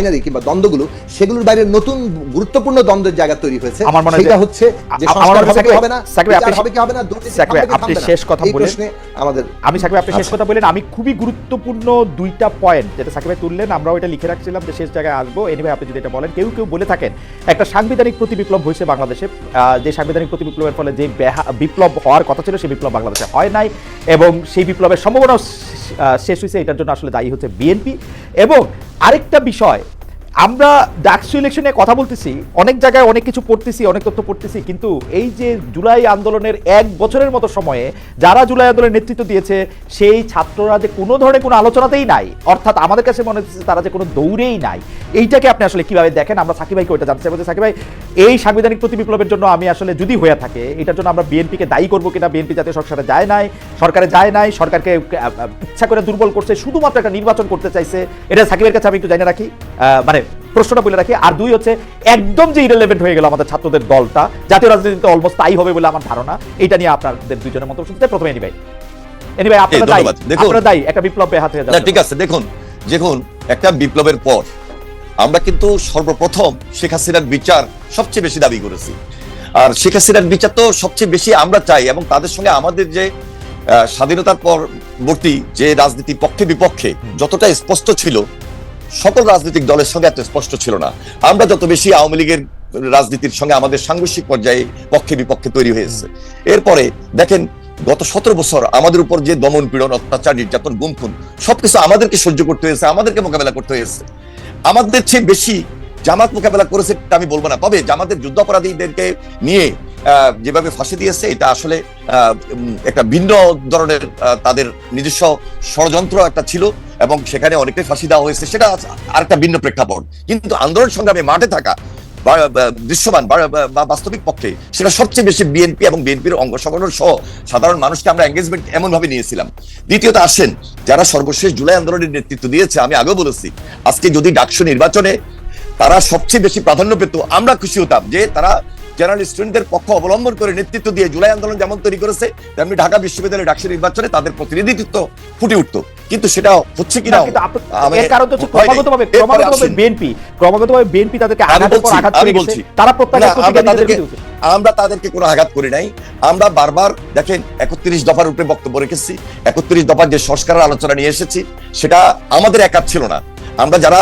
Binary কিংবা দ্বন্দ্বগুলো সেগুলোর বাইরে নতুন গুরুত্বপূর্ণ দ্বন্দ্বের জায়গা তৈরি হয়েছে। আমার মনে হয় হচ্ছে যে সংস্কার হবে কি হবে না আপনি- হবে কি হবে না আপনি শেষ কথা বলেন। আমাদের আমি সাকিব আপনি শেষ। কথা বলেন। আমি খুবই গুরুত্বপূর্ণ দুইটা পয়েন্ট যেটা সাকিব তুললেন আমরাও এটা লিখে রাখছিলাম যে শেষ জায়গায় আসব। এনিভাবে আপনি যদি এটা বলেন কেউ কেউ বলে থাকেন একটা সাংবিধানিক প্রতি বিপ্লব হয়েছে বাংলাদেশে। যে সাংবিধানিক প্রতি বিপ্লবের ফলে যে বিপ্লব হওয়ার কথা ছিল সেই বিপ্লব বাংলাদেশে হয় নাই এবং সেই বিপ্লবের সম্ভাবনা শেষ হয়েছে। এটার জন্য আসলে দায়ী হচ্ছে বিএনপি। এবং আরেকটা বিষয় আমরা ডাকসু ইলেকশনে কথা বলতেছি, অনেক জায়গায় অনেক কিছু পড়তেছি, অনেক তথ্য পড়তেছি, কিন্তু এই যে জুলাই আন্দোলনের এক বছরের মতো সময়ে যারা জুলাই আন্দোলনের নেতৃত্ব দিয়েছে, সেই ছাত্ররা যে কোনো ধরনের কোনো আলোচনাতেই নাই। অর্থাৎ আমাদের কাছে মনে হচ্ছে তারা যে কোনো দৌড়েই নাই। এইটাকে আপনি আসলে কীভাবে দেখেন? আমরা সাকিব ভাইকে ওইটা জানতে চাইব যে, সাকিব ভাই, এই সাংবিধানিক প্রতি বিপ্লবের জন্য আমি আসলে যদি হয়ে থাকে, এটার জন্য আমরা বিএনপিকে দায়ী করব কিনা? বিএনপি জাতীয় সংসদে যায় নাই, সরকারে যায় নাই, সরকারকে ইচ্ছা করে দুর্বল করছে, শুধুমাত্র একটা নির্বাচন করতে চাইছে, এটা সাকিবের কাছে আমি একটু জানিয়ে রাখি। মানে প্রশ্নটা বলে রাখি। আর দুই হচ্ছে একদম যে ইরেলেভেন্ট হয়ে গেল আমাদের ছাত্রদের দলটা জাতীয় রাজনীতিতে অলমোস্ট তাই হবে বলে আমার ধারণা। এটা নিয়ে আপনাদের দুইজনের মন্তব্য শুনতে প্রথমে এনি ভাই এনি ভাই আপনারা দায়ী আপনারা দায়ী একটা বিপ্লবে হাত যাচ্ছে ঠিক আছে দেখুন দেখুন একটা বিপ্লবের পর আমরা কিন্তু সর্বপ্রথম শেখ হাসিনার বিচার সবচেয়ে বেশি দাবি করেছি। আর শেখ হাসিনার বিচার তো সবচেয়ে বেশি আমরা চাই এবং তাদের সঙ্গে আমাদের যে স্বাধীনতার পরবর্তী যে রাজনীতি পক্ষে বিপক্ষে যতটা স্পষ্ট ছিল সকল রাজনৈতিক দলের সঙ্গে এত স্পষ্ট ছিল না। আমরা যত বেশি আওয়ামী লীগের রাজনীতির সঙ্গে আমাদের সাংঘর্ষিক পর্যায়ে পক্ষে বিপক্ষে তৈরি হয়েছে। এরপরে দেখেন, গত সতেরো বছর আমাদের উপর যে দমন পীড়ন, অত্যাচার, নির্যাতন, গুমখুন, সবকিছু আমাদেরকে সহ্য করতে হয়েছে, আমাদেরকে মোকাবেলা করতে হয়েছে। আমাদের চেয়ে বেশি জামাত মোকাবেলা করেছে আমি বলব না। তবে জামাতের যুদ্ধাপরাধীদেরকে নিয়ে যেভাবে ফাঁসি দিয়েছে, এটা আসলে একটা ভিন্ন ধরনের তাদের নিজস্ব ষড়যন্ত্র একটা ছিল। এবং সেখানে অনেকটাই ফাঁসি দেওয়া হয়েছে, সেটা আরেকটা ভিন্ন প্রেক্ষাপট। কিন্তু আন্দোলন সংগ্রামে মাঠে থাকা দৃশ্যমান বা বাস্তবিক পক্ষে সেটা সবচেয়ে বেশি বিএনপি এবং বিএনপির অঙ্গ সংগঠন সহ সাধারণ মানুষকে আমরা এঙ্গেজমেন্ট এমন ভাবে নিয়েছিলাম। দ্বিতীয়ত আসেন, যারা সর্বশেষ জুলাই আন্দোলনের নেতৃত্ব দিয়েছে, আমি আগেও বলেছি, আজকে যদি ডাকসু নির্বাচনে তারা সবচেয়ে বেশি প্রাধান্য পেত, আমরা খুশি হতাম যে তারা জেনারেল স্টুডেন্টদের পক্ষ অবলম্বন করে নেতৃত্ব দিয়ে জুলাই আন্দোলন যেমন তৈরি করেছে তেমনি ঢাকা বিশ্ববিদ্যালয়ের ডাকসু নির্বাচনে তাদের প্রতিনিধিত্ব ফুটে উঠতো। কিন্তু সেটা হচ্ছে কিনা এর কারণ তো ক্রমাগতভাবে ক্রমাগতভাবে বিএনপি ক্রমাগতভাবে বিএনপি তাদেরকে পর বলছি, আঘাত করে গেছে। তারা প্রত্যাঘাত আমরা তাদেরকে আমরা তাদেরকে কোনো আঘাত করি নাই। আমরা বারবার দেখেন একত্রিশ দফার উপরে বক্তব্য রেখেছি। একত্রিশ দফার যে সংস্কারের আলোচনা নিয়ে এসেছি সেটা আমাদের একার ছিল না। আমরা যারা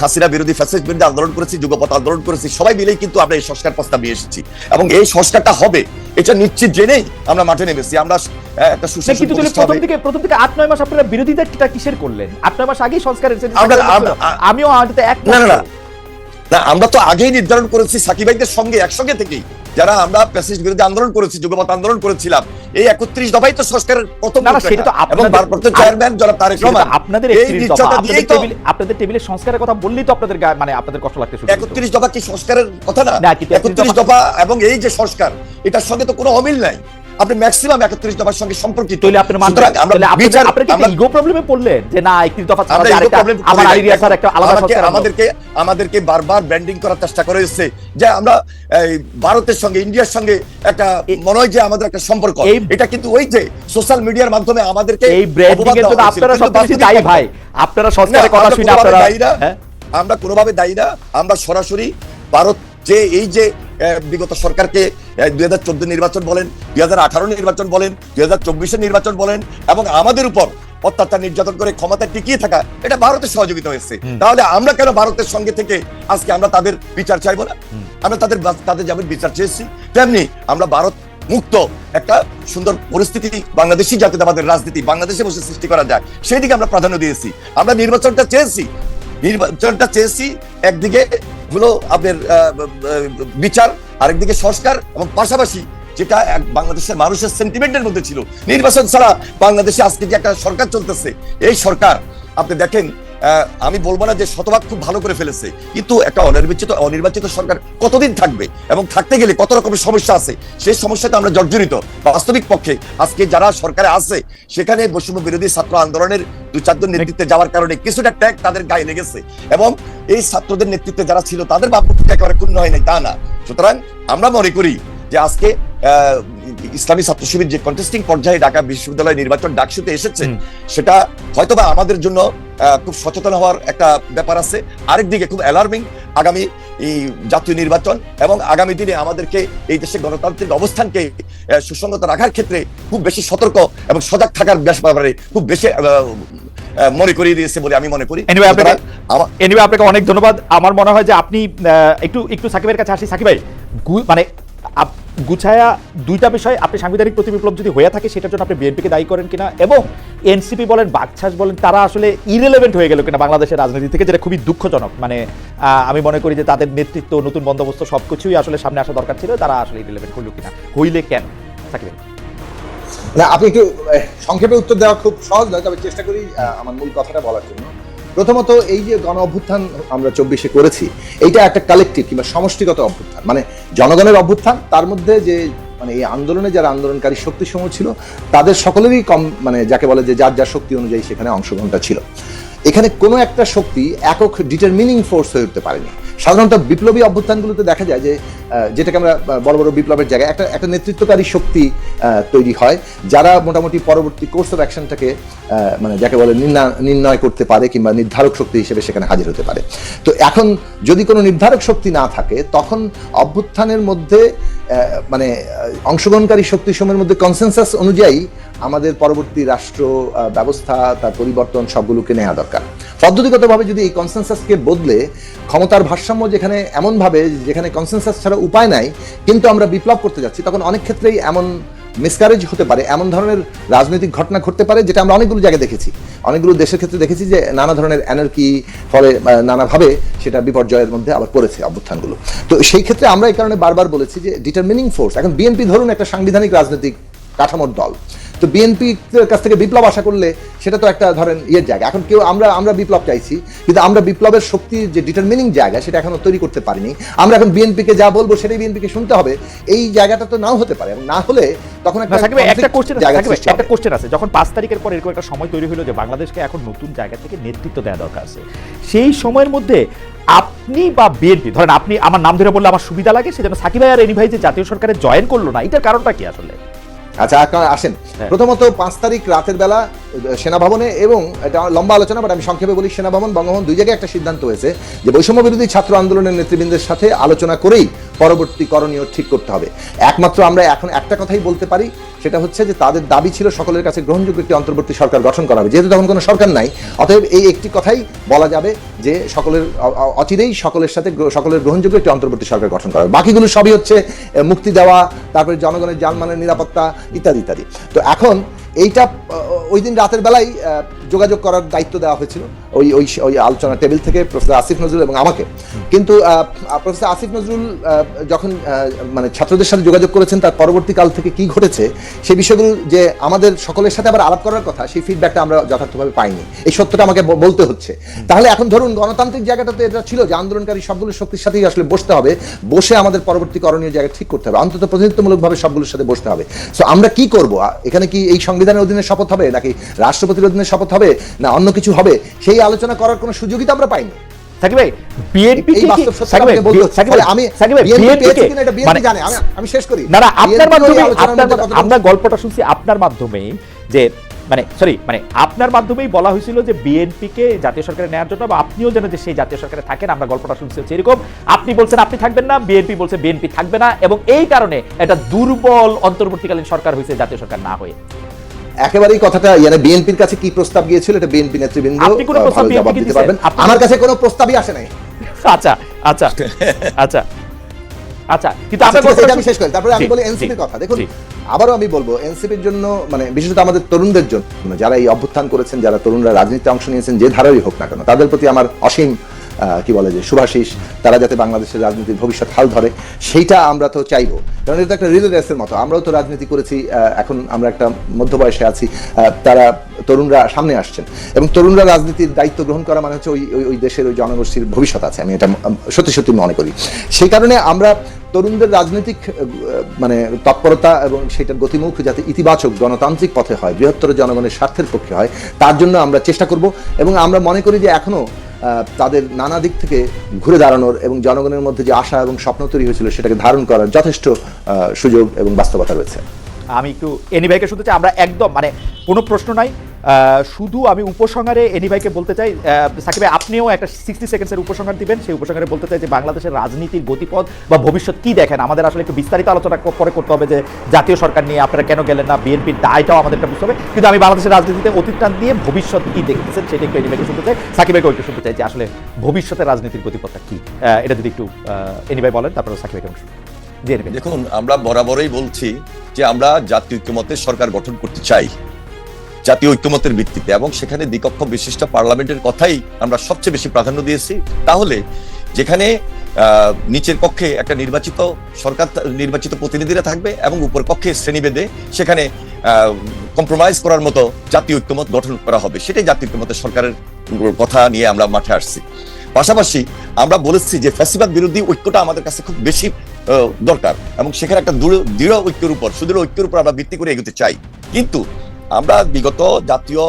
হাসিনা বিরোধী ফ্যাসিস্ট বিরোধী আন্দোলন করেছি যুগপথ আন্দোলন করেছি সবাই মিলেই কিন্তু আমরা এই সংস্কার প্রস্তাব নিয়ে এসেছি। এবং এই সংস্কারটা হবে এটা নিশ্চিত জেনেই আমরা মাঠে নেমেছি। আমরা আহ, একটা সুশাসন কিন্তু প্রথম হবে। দিকে প্রথম দিকে আট নয় মাস আপনারা বিরোধিতাটা কিসের করলেন? আট নয় মাস আগেই সংস্কারের যে- আমরা- আমরা- আমিও আমিতে এক না, না, না। না আমরা তো আগেই নির্ধারণ করেছি সাকিবাইদের সঙ্গে একসঙ্গে থেকেই। যারা আমরা প্যাসেজ বিরোধী আন্দোলন করেছি যুগপথ আন্দোলন করেছিলাম এই একত্রিশ দফাই তো সংস্কারের প্রথম না, না, রূপরেখা। সেটা তো এবং ভারপ্রাপ্ত চেয়ারম্যান যারা তারেক রহমান আপনাদের এই 31 আপনাদের দিয়েই তো টেবিলে- আপনাদের টেবিলে সংস্কারের কথা বললেই তো আপনাদের মানে আপনাদের কষ্ট লাগতে শুরু একত্রিশ দফা কি সংস্কারের কথা না, একত্রিশ দফা এবং এই যে সংস্কার এটার সঙ্গে তো কোনো অমিল নাই। আপনি ম্যাক্সিমাম একত্রিশ দফার সঙ্গে সম্পর্কিত। তাহলে আপনার মানতে সুতরাং আমরা বিচার আপনারা কি ইগো প্রবলেমে পড়লেন যে না একটি দফা ছাড়া আমরা যে ego আরেকটা problem আলী রিয়াজ স্যার একটা আলাদা সংস্কার আমাদেরকে আমাদেরকে বারবার ব্যান্ডিং করার চেষ্টা করে এসেছে যে আমরা এই ভারতের সঙ্গে ইন্ডিয়ার সঙ্গে একটা মনে হয় যে আমাদের একটা সম্পর্ক। এটা কিন্তু ওই যে সোশ্যাল মিডিয়ার মাধ্যমে আমাদেরকে এই ব্র্যান্ডিং এর জন্য আপনারা বাস্তবিক দায়ী ভাই। আপনারা সংস্কারের কথা শুনে আপনারা দায়ী না। হ্যাঁ? আমরা কোনোভাবে দায়ী না। আমরা সরাসরি ভারত যে এই যে বিগত সরকারকে দুই হাজার চোদ্দ নির্বাচন বলেন দুই হাজার আঠারো নির্বাচন বলেন দুই হাজার চব্বিশের নির্বাচন বলেন এবং আমাদের উপর অত্যাচার নির্যাতন করে ক্ষমতায় টিকিয়ে থাকা এটা ভারতের সহযোগিতা হয়েছে। তাহলে আমরা কেন ভারতের সঙ্গে থেকে আজকে আমরা তাদের বিচার চাইব না? আমরা তাদের তাদের যেমন বিচার চেয়েছি তেমনি আমরা ভারত মুক্ত একটা সুন্দর পরিস্থিতি বাংলাদেশি জাতীয়তাবাদের রাজনীতি বাংলাদেশে বসে সৃষ্টি করা যায় সেই দিকে আমরা প্রাধান্য দিয়েছি। আমরা নির্বাচনটা চেয়েছি নির্বাচনটা চেয়েছি, একদিকে হলো আপনার বিচার, আরেকদিকে সংস্কার এবং পাশাপাশি যেটা এক বাংলাদেশের মানুষের সেন্টিমেন্টের মধ্যে ছিল, নির্বাচন ছাড়া বাংলাদেশে আজকে যে একটা সরকার চলতেছে? এই সরকার, আপনি দেখেন আমি বলব না যে শতভাগ খুব ভালো করে ফেলেছে, কিন্তু একটা অনির্বাচিত অনির্বাচিত সরকার কতদিন থাকবে এবং থাকতে গেলে কত রকমের সমস্যা আছে, সেই সমস্যাতে আমরা জর্জরিত। বাস্তবিক পক্ষে আজকে যারা সরকারে আছে, সেখানে বৈষম্য বিরোধী ছাত্র আন্দোলনের দু চারজন নেতৃত্বে যাওয়ার কারণে কিছুটা ট্যাগ তাদের গায়ে লেগেছে এবং এই ছাত্রদের নেতৃত্বে যারা ছিল, তাদের ভাবমূর্তি একেবারে ক্ষুণ্ণ হয় নাই, তা না। সুতরাং আমরা মনে করি যে আজকে ইসলামী ছাত্র শিবির যে কন্টেস্টিং পর্যায়ে ঢাকা বিশ্ববিদ্যালয় নির্বাচন ডাকসুতে এসেছে। সেটা হয়তোবা আমাদের জন্য খুব সচেতন হওয়ার একটা ব্যাপার আছে। আরেকদিকে খুব অ্যালার্মিং আগামী এই জাতীয় নির্বাচন এবং আগামী দিনে আমাদেরকে এই দেশে গণতান্ত্রিক অবস্থানকে সুসংগত রাখার ক্ষেত্রে খুব বেশি সতর্ক এবং সজাগ থাকার ব্যাপারে খুব বেশি মনে করিয়ে দিয়েছে বলে আমি মনে করি। এনিওয়ে আপনাকে অনেক ধন্যবাদ। আমার মনে হয় যে আপনি একটু একটু সাকিবের কাছে আসি। সাকিব ভাই মানে গুছায়া দুইটা বিষয়, আপনি সাংবিধানিক প্রতিবিপ্লব যদি হয়ে থাকে, সেটার জন্য আপনি বিএনপিকে দায়ী করেন কিনা? এবং এনসিপি বলেন, বাগছাস বলেন, তারা আসলে ইরেলেভেন্ট হয়ে গেল কিনা বাংলাদেশের রাজনীতি থেকে, যেটা খুবই দুঃখজনক। মানে আমি মনে করি যে তাদের নেতৃত্ব, নতুন বন্দোবস্ত সবকিছুই আসলে সামনে আসা দরকার ছিল, তারা আসলে ইরেলেভেন্ট হইল কিনা? হইলে কেন? ভাই। না, আপনি একটু সংক্ষেপে উত্তর দেওয়া খুব সহজ নয়, তবে চেষ্টা করি আমার মূল কথাটা বলার জন্য। প্রথমত এই যে গণ অভ্যুত্থান আমরা চব্বিশে করেছি, এইটা একটা কালেকটিভ কিংবা সমষ্টিগত অভ্যুত্থান। মানে জনগণের অভ্যুত্থান, তার মধ্যে যে মানে এই আন্দোলনে যারা আন্দোলনকারী শক্তি সমূহ ছিল, তাদের সকলেরই কম মানে যাকে বলে যে যার যার শক্তি অনুযায়ী সেখানে অংশগ্রহণটা ছিল। এখানে কোনো একটা শক্তি একক ডিটারমিনিং ফোর্স হয়ে উঠতে পারেনি। সাধারণত বিপ্লবী অভ্যুত্থানগুলোতে দেখা যায় যে যেটাকে আমরা বড় বড় বিপ্লবের জায়গায় একটা একটা নেতৃত্বকারী শক্তি তৈরি হয়, যারা মোটামুটি পরবর্তী কোর্স অফ অ্যাকশনটাকে মানে যাকে বলে নির্ণা- নির্ণয় করতে পারে কিংবা নির্ধারক শক্তি হিসেবে সেখানে হাজির হতে পারে। তো এখন যদি কোনো নির্ধারক শক্তি না থাকে, তখন অভ্যুত্থানের মধ্যে মানে অংশগ্রহণকারী শক্তিসমূহের মধ্যে কনসেনসাস অনুযায়ী আমাদের পরবর্তী রাষ্ট্র ব্যবস্থা, তার পরিবর্তন সবগুলোকে নেওয়া দরকার। পদ্ধতিগতভাবে যদি এই কনসেনসাসকে বদলে ক্ষমতার ভারসাম্য যেখানে এমনভাবে, যেখানে কনসেনসাস ছাড়া উপায় নাই, কিন্তু আমরা বিপ্লব করতে যাচ্ছি, তখন অনেক ক্ষেত্রেই এমন মিসকারেজ হতে পারে, এমন ধরনের রাজনৈতিক ঘটনা ঘটতে পারে, যেটা আমরা অনেকগুলো জায়গায় দেখেছি। অনেকগুলো দেশের ক্ষেত্রে দেখেছি যে নানা ধরনের এনার্কি ফলে নানাভাবে সেটা বিপর্যয়ের মধ্যে আবার পড়েছে অভ্যুত্থানগুলো। তো সেই ক্ষেত্রে আমরা এই কারণে বারবার বলেছি যে ডিটারমিনিং ফোর্স এখন বিএনপি ধরুন একটা সাংবিধানিক রাজনৈতিক কাঠামোর দল। তো বিএনপি কাছ থেকে বিপ্লব আশা করলে সেটা তো একটা ধরেন ইয়ের জায়গা। এখন কেউ আমরা আমরা বিপ্লব চাইছি কিন্তু আমরা বিপ্লবের শক্তির যে ডিটারমিনিং জায়গা সেটা এখনও তৈরি করতে পারিনি। আমরা এখন বিএনপিকে যা বলব সেটাই বিএনপিকে শুনতে হবে। এই জায়গাটা তো নাও হতে পারে। এবং না হলে তখন একটা একটা কোশ্চেন। একটা কোশ্চেন আছে। যখন পাঁচ তারিখের পর এরকম একটা সময় তৈরি হলো যে বাংলাদেশকে এখন নতুন জায়গা থেকে নেতৃত্ব দেওয়া দরকার আছে সেই সময়ের মধ্যে আপনি বা বিএনপি ধরেন আপনি আমার নাম ধরে বললে আমার সুবিধা লাগে সেজন্য সাকিব ভাই আর এনি ভাই যে জাতীয় সরকারে জয়েন করল না। এটার কারণটা কি আসলে? আচ্ছা আপনারা আসেন হ্যাঁ। প্রথমত পাঁচ তারিখ রাতের বেলা সেনা সেনাভবনে এবং এটা লম্বা আলোচনা বাট আমি সংক্ষেপে বলি সেনাভবন বঙ্গভবন দুই জায়গায় একটা সিদ্ধান্ত হয়েছে যে বৈষম্য বিরোধী ছাত্র আন্দোলনের নেতৃবৃন্দের সাথে আলোচনা করেই পরবর্তী করণীয় ঠিক করতে হবে একমাত্র আমরা এখন একটা কথাই বলতে পারি সেটা হচ্ছে যে তাদের দাবি ছিল সকলের কাছে গ্রহণযোগ্য একটি অন্তর্বর্তী সরকার গঠন করা হবে। যেহেতু তখন কোনো সরকার নাই, অতএব এই একটি কথাই বলা যাবে যে সকলের অচিরেই সকলের সাথে সকলের গ্রহণযোগ্য একটি অন্তর্বর্তী সরকার গঠন করা হবে। বাকিগুলো সবই হচ্ছে মুক্তি দেওয়া, তারপরে জনগণের যানমানের নিরাপত্তা ইত্যাদি ইত্যাদি। তো এখন এইটা ওই দিন রাতের বেলায় যোগাযোগ করার দায়িত্ব দেওয়া হয়েছিল ওই ওই ওই আলোচনা টেবিল থেকে প্রফেসর আসিফ নজরুল এবং আমাকে। কিন্তু প্রফেসর আসিফ নজরুল যখন মানে ছাত্রদের সাথে যোগাযোগ করেছেন, তার পরবর্তীকাল থেকে কি ঘটেছে সেই বিষয়গুলো যে আমাদের সকলের সাথে আবার আলাপ করার কথা, সেই ফিডব্যাকটা আমরা যথার্থভাবে পাইনি। এই সত্যটা আমাকে বলতে হচ্ছে। তাহলে এখন ধরুন, গণতান্ত্রিক জায়গাটা তো এটা ছিল যে আন্দোলনকারী সবগুলো শক্তির সাথেই আসলে বসতে হবে, বসে আমাদের পরবর্তী করণীয় জায়গা ঠিক করতে হবে। অন্তত প্রতিনিধিত্বমূলকভাবে সবগুলোর সাথে বসতে হবে। সো আমরা কি করব? এখানে কি এই সংবিধানের অধীনে শপথ হবে নাকি রাষ্ট্রপতির অধীনে শপথ হবে না অন্য কিছু হবে? সেই আলোচনা করার কোনো সুযোগই তো আমরা পাইনি। সাকিব ভাই বিএনপি এই বাস্তব সত্যটা আমাকে বলতে আমি BNP পেয়েছি কিনা এটা BNP জানে। আমি- আমি শেষ করি। না না আপনার মাধ্যমে আপনার আমরা গল্পটা শুনছি আপনার মাধ্যমেই যে মানে সরি মানে আপনার মাধ্যমেই বলা হয়েছিল যে বিএনপিকে জাতীয় সরকারে নেওয়ার জন্য বা আপনিও যেন যে সেই জাতীয় সরকারে থাকেন। আমরা গল্পটা শুনছি হচ্ছে এরকম। আপনি বলছেন আপনি থাকবেন না বিএনপি বলছে বিএনপি থাকবে না এবং এই কারণে একটা দুর্বল অন্তর্বর্তীকালীন সরকার হয়েছে জাতীয় সরকার না হয়ে। একেবারেই কথাটা মানে বিএনপির কাছে কি প্রস্তাব গিয়েছিল এটা বিএনপি নেতৃবৃন্দ জবাব দিতে পারবেন। আমার কাছে কোনো প্রস্তাবই আসে নাই। আচ্ছা আচ্ছা আচ্ছা আচ্ছা কিন্তু আচ্ছা, আপনার ঠিক আছে, এটা আমি শেষ করি। তারপরে আমি বলি এনসিপির কথা। দেখুন জি। আবারও আমি বলব এনসিপির জন্য মানে বিশেষত আমাদের তরুণদের জন্য যারা এই অভ্যুত্থান করেছেন যারা তরুণরা রাজনীতিতে অংশ নিয়েছেন যে ধারারই হোক না কেন তাদের প্রতি আমার অসীম কি বলে যে শুভাশিস তারা যাতে বাংলাদেশের রাজনীতির ভবিষ্যৎ হাল ধরে সেইটা আমরা তো চাইব। কারণ এটা একটা রিলে রেসের মতো। আমরাও তো রাজনীতি করেছি এখন আমরা একটা মধ্য বয়সে আছি তারা তরুণরা সামনে আসছেন। এবং তরুণরা রাজনীতির দায়িত্ব গ্রহণ করা মানে হচ্ছে ওই ওই- দেশের ওই জনগোষ্ঠীর ভবিষ্যৎ আছে আমি এটা সত্যি সত্যি মনে করি। সেই কারণে আমরা তরুণদের রাজনৈতিক মানে তৎপরতা এবং সেটার গতিমুখ যাতে ইতিবাচক গণতান্ত্রিক পথে হয় বৃহত্তর জনগণের স্বার্থের পক্ষে হয় তার জন্য আমরা চেষ্টা করব। এবং আমরা মনে করি যে এখনও আহ, তাদের নানা দিক থেকে ঘুরে দাঁড়ানোর এবং জনগণের মধ্যে যে আশা এবং স্বপ্ন তৈরি হয়েছিল সেটাকে ধারণ করার যথেষ্ট সুযোগ এবং বাস্তবতা রয়েছে। আমি একটু এনি ভাইকে শুনতে চাই, আমরা একদম মানে কোনো প্রশ্ন নাই শুধু আমি উপসংহারে এনি ভাইকে বলতে চাই সাকিব আপনিও একটা সিক্সটি সেকেন্ডসের উপসংহার দিবেন। সেই উপসংহারে বলতে চাই যে বাংলাদেশের রাজনীতির গতিপথ বা ভবিষ্যৎ কি দেখেন? আমাদের আসলে একটু বিস্তারিত আলোচনা পরে করতে হবে যে জাতীয় সরকার নিয়ে আপনারা কেন গেলেন না, বিএনপির দায়টাও আমাদের বুঝতে হবে। কিন্তু আমি বাংলাদেশের রাজনীতিতে অতীতটান দিয়ে ভবিষ্যৎ কি দেখতেছেন সেটা একটু এনি ভাইকে শুনতে চাই। সাকিব ভাইকে একটু শুনতে চাই যে আসলে ভবিষ্যতের রাজনীতির গতিপথটা কি। এটা যদি একটু এনি ভাই বলেন, তারপরে সাকিব ভাইকে দেখুন, আমরা বরাবরই বলছি যে আমরা জাতীয় ঐক্যমতের সরকার গঠন করতে চাই। জাতীয় ঐক্যমতের ভিত্তিতে এবং সেখানে দ্বিকক্ষ বিশিষ্ট পার্লামেন্টের কথাই আমরা সবচেয়ে বেশি প্রাধান্য দিয়েছি। তাহলে যেখানে নিচের কক্ষে একটা নির্বাচিত সরকার, নির্বাচিত প্রতিনিধিরা থাকবে এবং উপর কক্ষে শ্রেণীভেদে সেখানে কম্প্রোমাইজ করার মতো জাতীয় ঐক্যমত গঠন করা হবে। সেটাই জাতীয় ঐক্যমতের সরকারের কথা নিয়ে আমরা মাঠে আসছি। পাশাপাশি আমরা বলেছি যে ফ্যাসিবাদ বিরোধী ঐক্যটা আমাদের কাছে খুব বেশি দরকার এবং সেখানে একটা দৃঢ় ঐক্যের উপর, সুদৃঢ় ঐক্যের উপর আমরা ভিত্তি করে এগোতে চাই। কিন্তু আমরা বিগত জাতীয়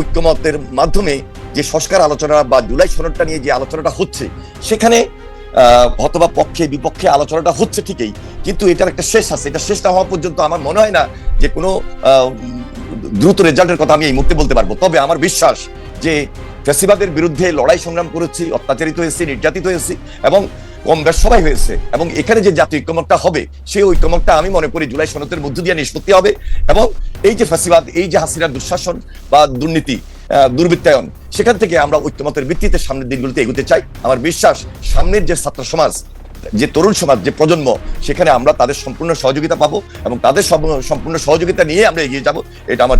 ঐক্যমতের মাধ্যমে যে সংস্কার আলোচনা বা জুলাই সনদটা নিয়ে যে আলোচনাটা হচ্ছে, সেখানে হতবা পক্ষে, বিপক্ষে আলোচনাটা হচ্ছে ঠিকই, কিন্তু এটার একটা শেষ আছে। এটা শেষ না হওয়া পর্যন্ত আমার মনে হয় না যে কোনো দ্রুত রেজাল্টের কথা আমি এই মুহূর্তে বলতে পারব। তবে আমার বিশ্বাস যে ফ্যাসিবাদের বিরুদ্ধে লড়াই সংগ্রাম করেছি, অত্যাচারিত হয়েছি, নির্যাতিত হয়েছি এবং কম বেশ সবাই হয়েছে। এবং এখানে যে জাতীয় ঐক্যমতটা হবে, সেই ঐক্যমতটা আমি মনে করি জুলাই সনতের মধ্য দিয়ে নিষ্পত্তি হবে এবং এই যে ফ্যাসিবাদ, এই যে হাসিনার দুঃশাসন বা দুর্নীতি দুর্বৃত্তায়ন, সেখান থেকে আমরা ঐক্যমতের ভিত্তিতে সামনের দিনগুলিতে এগুতে চাই। আমার বিশ্বাস, সামনের যে ছাত্র সমাজ যে তরুণ সমাজ যে প্রজন্ম সেখানে আমরা তাদের সম্পূর্ণ সহযোগিতা পাবো এবং তাদের সম্পূর্ণ সহযোগিতা নিয়ে আমরা এগিয়ে যাব এটা আমার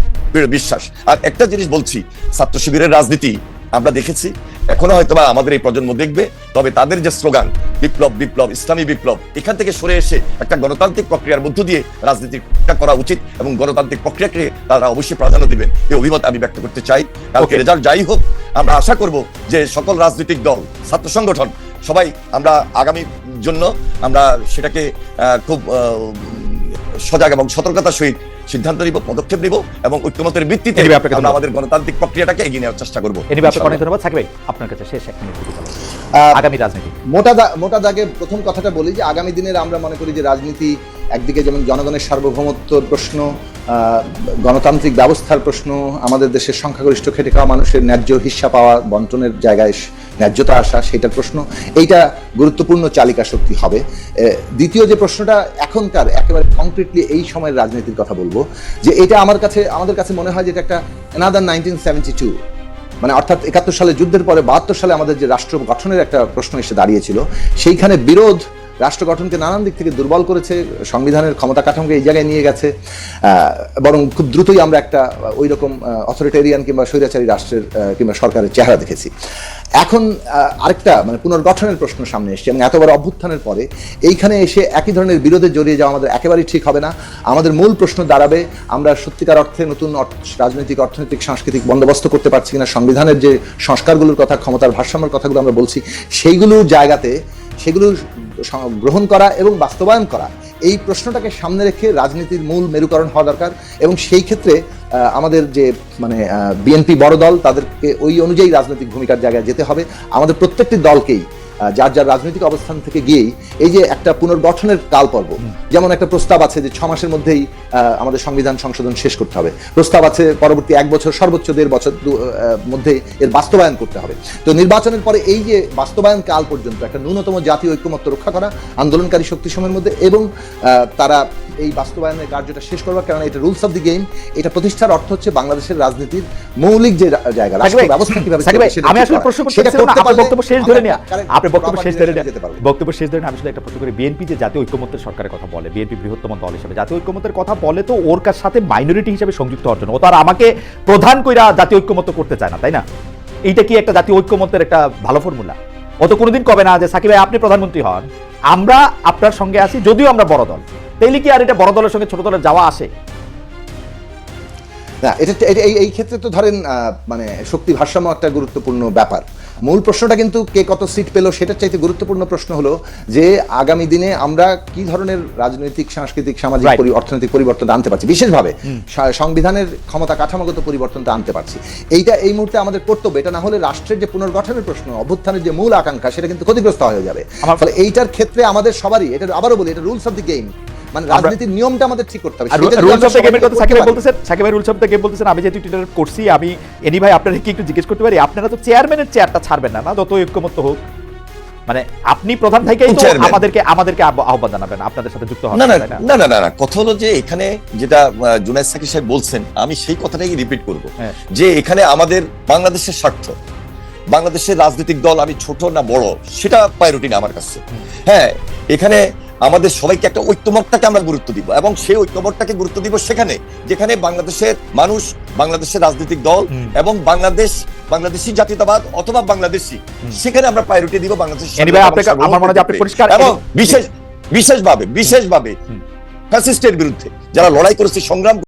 বিশ্বাস। আর একটা জিনিস বলছি ছাত্র শিবিরের রাজনীতি আমরা দেখেছি এখনও হয়তো বা আমাদের এই প্রজন্ম দেখবে তবে তাদের যে স্লোগান বিপ্লব বিপ্লব ইসলামী বিপ্লব এখান থেকে সরে এসে একটা গণতান্ত্রিক প্রক্রিয়ার মধ্য দিয়ে রাজনীতিটা করা উচিত এবং গণতান্ত্রিক প্রক্রিয়াকে তারা অবশ্যই প্রাধান্য দিবেন। এই অভিমত আমি ব্যক্ত করতে চাই। কালকে. রেজাল্ট যাই হোক আমরা আশা করব যে সকল রাজনৈতিক দল ছাত্র সংগঠন সবাই আমরা আগামীর জন্য আমরা সেটাকে খুব সজাগ এবং সতর্কতার সহিত সিদ্ধান্ত নিব পদক্ষেপ নিব এবং ঐক্যমতের ভিত্তিতে আমরা আমাদের গণতান্ত্রিক প্রক্রিয়াটাকে এগিয়ে নেওয়ার চেষ্টা করব। অনেক ধন্যবাদ। সাকিব আপনার কাছে শেষ এক মিনিট আগামী রাজনীতি। মোটা মোটা দাগে প্রথম কথাটা বলি যে আগামী দিনের আমরা মনে করি যে রাজনীতি একদিকে যেমন জনগণের সার্বভৌমত্বর প্রশ্ন গণতান্ত্রিক ব্যবস্থার প্রশ্ন, আমাদের দেশের সংখ্যাগরিষ্ঠ খেটে খাওয়া মানুষের ন্যায্য হিস্সা পাওয়া বন্টনের জায়গায় ন্যায্যতা আসা, সেটার প্রশ্ন। এইটা গুরুত্বপূর্ণ চালিকা শক্তি হবে। দ্বিতীয় যে প্রশ্নটা, এখনকার একেবারে কংক্রিটলি এই সময়ের রাজনীতির কথা বলব, যে এটা আমার কাছে, আমাদের কাছে মনে হয় যে এটা একটা এনাদার নাইনটিন সেভেন্টি টু মানে অর্থাৎ একাত্তর সালে যুদ্ধের পরে বাহাত্তর সালে আমাদের যে রাষ্ট্র গঠনের একটা প্রশ্ন এসে দাঁড়িয়েছিল, সেইখানে বিরোধ রাষ্ট্র গঠনকে নানান দিক থেকে দুর্বল করেছে, সংবিধানের ক্ষমতা কাঠামোকে এই জায়গায় নিয়ে গেছে বরং খুব দ্রুতই আমরা একটা ওই রকম অথরিটেরিয়ান কিংবা স্বৈরাচারী রাষ্ট্রের কিংবা সরকারের চেহারা দেখেছি। এখন আরেকটা মানে পুনর্গঠনের প্রশ্ন সামনে এসছে এবং এতবার অভ্যুত্থানের পরে এইখানে এসে একই ধরনের বিরোধে জড়িয়ে যাওয়া আমাদের একেবারেই ঠিক হবে না। আমাদের মূল প্রশ্ন দাঁড়াবে, আমরা সত্যিকার অর্থে নতুন রাজনৈতিক, অর্থনৈতিক, সাংস্কৃতিক বন্দোবস্ত করতে পারছি কিনা, সংবিধানের যে সংস্কারগুলোর কথা, ক্ষমতার ভারসাম্যের কথাগুলো আমরা বলছি সেইগুলোর জায়গাতে, সেগুলো গ্রহণ করা এবং বাস্তবায়ন করা। এই প্রশ্নটাকে সামনে রেখে রাজনীতির মূল মেরুকরণ হওয়া দরকার এবং সেই ক্ষেত্রে আমাদের যে মানে বিএনপি বড় দল, তাদেরকে ওই অনুযায়ী রাজনৈতিক ভূমিকার জায়গায় যেতে হবে। আমাদের প্রত্যেকটি দলকেই যার যার রাজনৈতিক অবস্থান থেকে গিয়েই এই যে একটা পুনর্গঠনের কাল পর্ব যেমন একটা প্রস্তাব আছে যে ছ মাসের মধ্যেই আমাদের সংবিধান সংশোধন শেষ করতে হবে। প্রস্তাব আছে পরবর্তী এক বছর সর্বোচ্চ দেড় বছর মধ্যে এর বাস্তবায়ন করতে হবে। তো নির্বাচনের পরে এই যে বাস্তবায়ন কাল পর্যন্ত একটা ন্যূনতম জাতীয় ঐক্যমত্য রক্ষা করা আন্দোলনকারী শক্তি সময়ের মধ্যে এবং তারা এই বাস্তবায়নের কার্যটা শেষ করবার কারণ এটা রুলস অফ দি গেম এটা প্রতিষ্ঠার অর্থ হচ্ছে বাংলাদেশের রাজনীতির মৌলিক যে জায়গা রাষ্ট্র ব্যবস্থা কীভাবে আমি আসলে প্রশ্ন করতে আপনার বক্তব্য শেষ ধরে নিয়ে। আপনার বক্তব্য শেষ ধরে যেতে। বক্তব্য শেষ ধরে আমি একটা প্রশ্ন করি। বিএনপি যে জাতীয় ঐক্যমত্যের সরকারের কথা বলে বিএনপি বৃহত্তম দল হিসেবে জাতীয় ঐক্যমত্যের কথা বলে তো ওর কার সাথে মাইনরিটি হিসেবে সংযুক্ত হওয়ার জন্য। ও তো আর আমাকে প্রধান কইরা জাতীয় ঐক্যমত্য করতে চায় না তাই না? এইটা কি একটা জাতীয় ঐক্যমত্যের একটা ভালো ফর্মুলা ও তো কোনোদিন কবে না যে সাকিব ভাই আপনি প্রধানমন্ত্রী হন। আমরা আপনার সঙ্গে আছি, যদিও আমরা বড় দল। তাইলে কি আর এটা বড় দলের সঙ্গে ছোট দলের যাওয়া আসে না, এটা এই ক্ষেত্রে তো ধরেন মানে শক্তি ভারসাম্য একটা গুরুত্বপূর্ণ ব্যাপার। মূল প্রশ্নটা কিন্তু কে কত সিট পেল সেটার চাইতে গুরুত্বপূর্ণ প্রশ্ন হলো যে আগামী দিনে আমরা কি ধরনের রাজনৈতিক সাংস্কৃতিক সামাজিক অর্থনৈতিক পরিবর্তন আনতে পারছি? বিশেষভাবে সংবিধানের ক্ষমতা কাঠামোগত পরিবর্তনটা আনতে পারছি। এইটা এই মুহূর্তে আমাদের কর্তব্য। এটা না হলে রাষ্ট্রের যে পুনর্গঠনের প্রশ্ন অভ্যুত্থানের যে মূল আকাঙ্ক্ষা সেটা কিন্তু ক্ষতিগ্রস্ত হয়ে যাবে। ফলে এইটার ক্ষেত্রে আমাদের সবারই এটা আবারও বলি এটা রুলস অফ দি গেম মানে রাজনীতির নিয়মটা আমাদের ঠিক করতে হবে। রুলস অফ দ্য গেমের কথা সাকিব ভাই বলতেছেন সাকিব ভাই রুলস অফ দ্য গেম বলতেছেন আমি যেহেতু টুইটার করছি আমি এনি ভাই আপনারা কি একটু জিজ্ঞেস করতে পারি? আপনারা তো চেয়ারম্যানের চেয়ারটা ছাড়বেন না না? যত ঐক্যমত্য হোক। মানে আপনি প্রধান থেকেই তো আমাদেরকে আমাদেরকে আহ্বান জানাবেন আপনাদের সাথে যুক্ত হন না না না? না কথা হলো যে এখানে যেটা জুনায়েদ সাকিব সাহেব বলছেন আমি সেই কথাটাই রিপিট করব। হ্যাঁ। যে এখানে আমাদের বাংলাদেশের স্বার্থ বাংলাদেশের রাজনৈতিক দল আমি ছোট না বড় সেটা প্রায়োরিটি না আমার কাছে। হ্যাঁ এখানে আমাদের সবাইকে একটা ঐক্যমতটাকে আমরা গুরুত্ব দিব। এবং সেই ঐক্যমতটাকে গুরুত্ব দিব সেখানে যেখানে বাংলাদেশের মানুষ বাংলাদেশের রাজনৈতিক দল এবং বাংলাদেশ বাংলাদেশি জাতীয়তাবাদ অথবা বাংলাদেশি সেখানে আমরা প্রায়োরিটি দিব পরিষ্কার- এবং বিশেষ বিশেষভাবে বিশেষভাবে ফ্যাসিস্টের বিরুদ্ধে যারা লড়াই করেছে সংগ্রাম